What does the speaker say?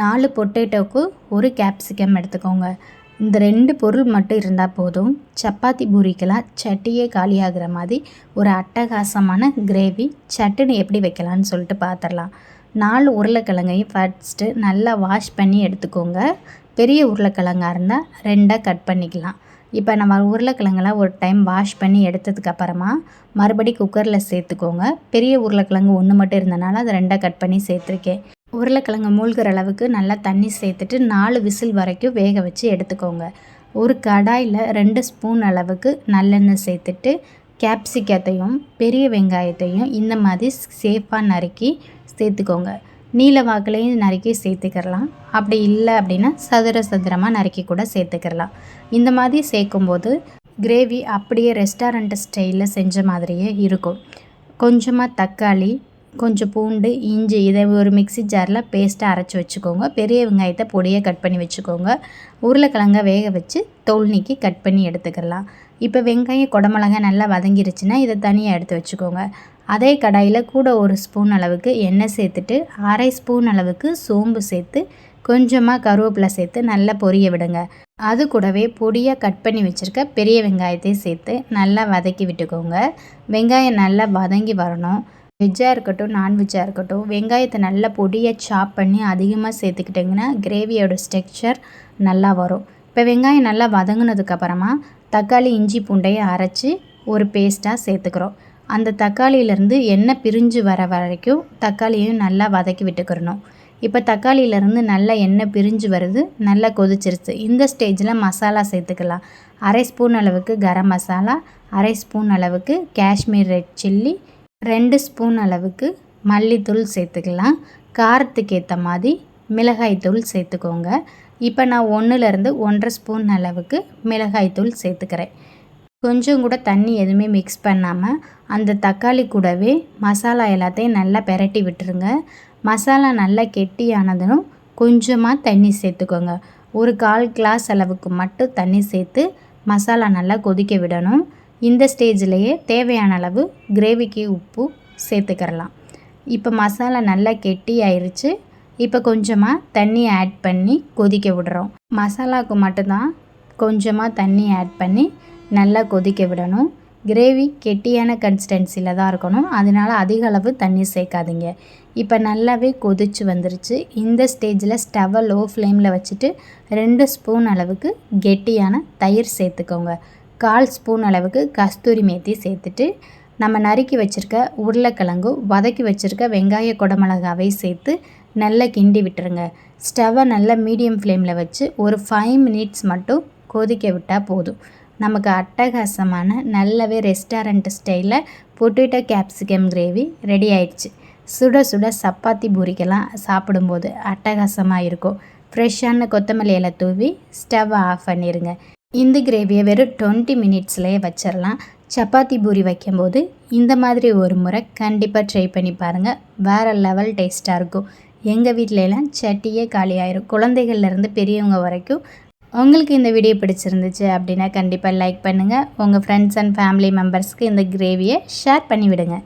நாலு பொட்டேட்டோவுக்கு ஒரு கேப்சிகம் எடுத்துக்கோங்க. இந்த ரெண்டு பொருள் மட்டும் இருந்தால் போதும். சப்பாத்தி பூரிக்கெல்லாம் சட்டியே காலியாகிற மாதிரி ஒரு அட்டகாசமான கிரேவி சட்டுன்னு எப்படி வைக்கலான்னு சொல்லிட்டு பார்த்துடலாம் நாலு உருளைக்கிழங்கையும் ஃபஸ்ட்டு நல்லா வாஷ் பண்ணி எடுத்துக்கோங்க. பெரிய உருளைக்கிழங்கா இருந்தால் ரெண்டாக கட் பண்ணிக்கலாம். இப்போ நம்ம உருளைக்கிழங்கெல்லாம் ஒரு டைம் வாஷ் பண்ணி எடுத்ததுக்கப்புறமா மறுபடி குக்கரில் சேர்த்துக்கோங்க. பெரிய உருளைக்கிழங்கு ஒன்று மட்டும் இருந்தனால அதை ரெண்டாக கட் பண்ணி சேர்த்துருக்கேன். உருளைக்கிழங்கு மூழ்கிற அளவுக்கு நல்லா தண்ணி சேர்த்துட்டு நாலு விசில் வரைக்கும் வேக வச்சு எடுத்துக்கோங்க. ஒரு கடாயில் ரெண்டு ஸ்பூன் அளவுக்கு நல்லெண்ணெய் சேர்த்துட்டு கேப்சிகத்தையும் பெரிய வெங்காயத்தையும் இந்த மாதிரி சேஃபாக நறுக்கி சேர்த்துக்கோங்க. நீல வாக்குலையும் நறுக்கி சேர்த்துக்கிறலாம் அப்படி இல்லை அப்படின்னா சதுர சதுரமாக நறுக்கி கூட சேர்த்துக்கிறலாம் இந்த மாதிரி சேர்க்கும்போது கிரேவி அப்படியே ரெஸ்டாரண்ட் ஸ்டைலில் செஞ்ச மாதிரியே இருக்கும். கொஞ்சமாக தக்காளி கொஞ்சம் பூண்டு இஞ்சி இதை ஒரு மிக்சி ஜாரில் பேஸ்ட்டாக அரைச்சி வச்சுக்கோங்க. பெரிய வெங்காயத்தை பொடியை கட் பண்ணி வச்சுக்கோங்க. உருளைக்கிழங்க வேக வச்சு தோல் நீக்கி கட் பண்ணி எடுத்துக்கலாம். இப்போ வெங்காயம் குடமிளகாய் நல்லா வதங்கிருச்சுன்னா இதை தனியாக எடுத்து வச்சுக்கோங்க. அதே கடாயில் கூட ஒரு ஸ்பூன் அளவுக்கு எண்ணெய் சேர்த்துட்டு அரை ஸ்பூன் அளவுக்கு சோம்பு சேர்த்து கொஞ்சமாக கருவேப்பிலை சேர்த்து நல்லா பொரிய விடுங்க. அது கூடவே பொடியாக கட் பண்ணி வச்சுருக்க பெரிய வெங்காயத்தையும் சேர்த்து நல்லா வதக்கி விட்டுக்கோங்க. வெங்காயம் நல்லா வதங்கி வரணும். வெஜ்ஜாக இருக்கட்டும் நான்வெஜ்ஜாக இருக்கட்டும் வெங்காயத்தை நல்லா பொடியாக சாப் பண்ணி அதிகமாக சேர்த்துக்கிட்டிங்கன்னா கிரேவியோட ஸ்ட்ரக்சர் நல்லா வரும். இப்போ வெங்காயம் நல்லா வதங்கினதுக்கப்புறமா தக்காளி இஞ்சி பூண்டையை அரைச்சி ஒரு பேஸ்ட்டாக சேர்த்துக்கிறோம். அந்த தக்காளியிலேருந்து எண்ணெய் பிரிஞ்சு வர வரைக்கும் தக்காளியும் நல்லா வதக்கி விட்டுக்கிறணும். இப்போ தக்காளியிலேருந்து நல்லா எண்ணெய் பிரிஞ்சு வருது நல்லா கொதிச்சிருச்சு. இந்த ஸ்டேஜில் மசாலா சேர்த்துக்கலாம். அரை ஸ்பூன் அளவுக்கு கரம் மசாலா அரை ஸ்பூன் அளவுக்கு காஷ்மீர் ரெட் சில்லி ரெண்டு ஸ்பூன் அளவுக்கு மல்லித்தூள் சேர்த்துக்கலாம். காரத்துக்கு ஏற்ற மாதிரி மிளகாய்த்தூள் சேர்த்துக்கோங்க. இப்போ நான் ஒன்றுலேருந்து ஒன்றரை ஸ்பூன் அளவுக்கு மிளகாய்த்தூள் சேர்த்துக்கிறேன். கொஞ்சம் கூட தண்ணி எதுவுமே மிக்ஸ் பண்ணாமல் அந்த தக்காளி கூடவே மசாலா எல்லாத்தையும் நல்லா பெரட்டி விட்டுருங்க. மசாலா நல்லா கெட்டியானதும் கொஞ்சமாக தண்ணி சேர்த்துக்கோங்க. ஒரு கால் கிளாஸ் அளவுக்கு மட்டும் தண்ணி சேர்த்து மசாலா நல்லா கொதிக்க விடணும். இந்த ஸ்டேஜ்லேயே தேவையான அளவு கிரேவிக்கு உப்பு சேர்த்துக்கிறலாம். இப்போ மசாலா நல்லா கெட்டி ஆயிடுச்சு இப்போ கொஞ்சமாக தண்ணி ஆட் பண்ணி கொதிக்க விடுறோம். மசாலாவுக்கு மட்டும்தான் கொஞ்சமாக தண்ணி ஆட் பண்ணி நல்லா கொதிக்க விடணும். கிரேவி கெட்டியான கன்சிஸ்டன்சியில் தான் இருக்கணும். அதனால் அதிக அளவு தண்ணி சேர்க்காதீங்க. இப்போ நல்லாவே கொதிச்சு வந்துருச்சு. இந்த ஸ்டேஜில் ஸ்டவ்வை லோ ஃப்ளேமில் வச்சுட்டு ரெண்டு ஸ்பூன் அளவுக்கு கெட்டியான தயிர் சேர்த்துக்கோங்க. கால் ஸ்பூன் அளவுக்கு கஸ்தூரி மேத்தி சேர்த்துட்டு நம்ம நறுக்கி வச்சுருக்க உருளைக்கிழங்கு வதக்கி வச்சுருக்க வெங்காய குடமிளகாவை சேர்த்து நல்லா கிண்டி விட்டுருங்க. ஸ்டவ்வை நல்லா மீடியம் ஃப்ளேமில் வச்சு ஒரு ஃபைவ் மினிட்ஸ் மட்டும் கொதிக்க விட்டால் போதும். நமக்கு அட்டகாசமான நல்லாவே ரெஸ்டாரண்ட் ஸ்டைலில் பொட்டேட்டோ கேப்சிகம் கிரேவி ரெடி ஆயிடுச்சு. சுட சுட சப்பாத்தி பூரிக்கெல்லாம் சாப்பிடும்போது அட்டகாசமாக இருக்கும். ஃப்ரெஷ்ஷான கொத்தமல்லி இலை தூவி ஸ்டவ்வை ஆஃப் பண்ணிடுங்க இந்த கிரேவியை வெறும் டுவெண்ட்டி மினிட்ஸ்லேயே வச்சிடலாம் சப்பாத்தி பூரி வைக்கும்போது இந்த மாதிரி ஒரு முறை கண்டிப்பாக ட்ரை பண்ணி பாருங்கள் வேறு லெவல் டேஸ்ட்டாக இருக்கும். எங்கள் வீட்டிலலாம் சட்டியே காலியாயிரும். குழந்தைகள்லேருந்து பெரியவங்க வரைக்கும் உங்களுக்கு இந்த வீடியோ பிடிச்சிருந்துச்சு அப்படின்னா கண்டிப்பாக லைக் பண்ணுங்கள் உங்கள் ஃப்ரெண்ட்ஸ் அண்ட் ஃபேமிலி மெம்பர்ஸ்க்கு இந்த கிரேவியை ஷேர் பண்ணி விடுங்க